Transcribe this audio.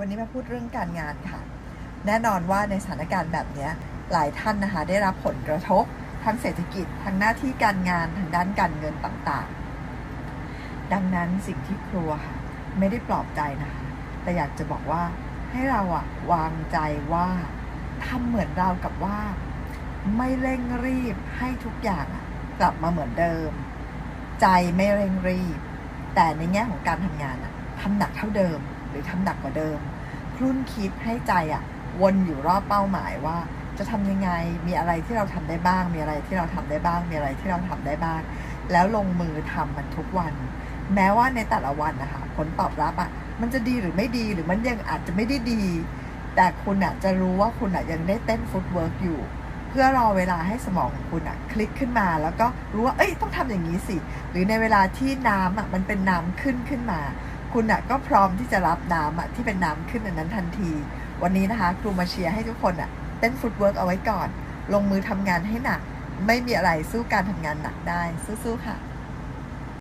วันนี้มาพูดเรื่องการงานค่ะ แน่นอนว่าในสถานการณ์แบบนี้หลายท่านนะคะได้รับผลกระทบทั้งเศรษฐกิจทั้งหน้าที่การงานทางด้านการเงินต่างๆ ดังนั้นสิ่งที่ครัวค่ะไม่ได้ปลอบใจนะคะแต่อยากจะบอกว่าให้เราอะวางใจว่าทำเหมือนเรากับว่า ไม่เร่งรีบให้ทุกอย่างกลับมาเหมือนเดิม ใจไม่เร่งรีบ แต่ในแง่ของการทำงานอะทำหนักเท่าเดิม หรือทำหนักกว่าเดิม ครุ่นคิดให้ใจอะวนอยู่รอบเป้าหมายว่า จะทำยังไงมีอะไรที่เราทำได้บ้าง มีอะไรที่เราทำได้บ้าง มีอะไรที่เราทำได้บ้าง แล้วลงมือทำมันทุกวัน แม้ว่าในแต่ละวันนะคะผลตอบรับอะมันจะดีหรือไม่ดีหรือมันยังอาจจะไม่ได้ดี แต่คุณอะจะรู้ว่าคุณอะยังได้เต้นฟุตเวิร์กอยู่เพื่อรอเวลาให้สมองของคุณอะคลิกขึ้นมา แล้วก็รู้ว่าเอ้ยต้องทำอย่างนี้สิ หรือในเวลาที่น้ำอะมันเป็นน้ำขึ้นขึ้นมา คุณอะก็พร้อมที่จะรับน้ำอะที่เป็นน้ำขึ้นอันนั้นทันที วันนี้นะคะ ครูมาเชียร์ให้ทุกคนอะเต้นฟุตเวิร์กเอาไว้ก่อน ลงมือทำงานให้หนัก ไม่มีอะไรสู้การทำงานหนักได้สู้ๆค่ะ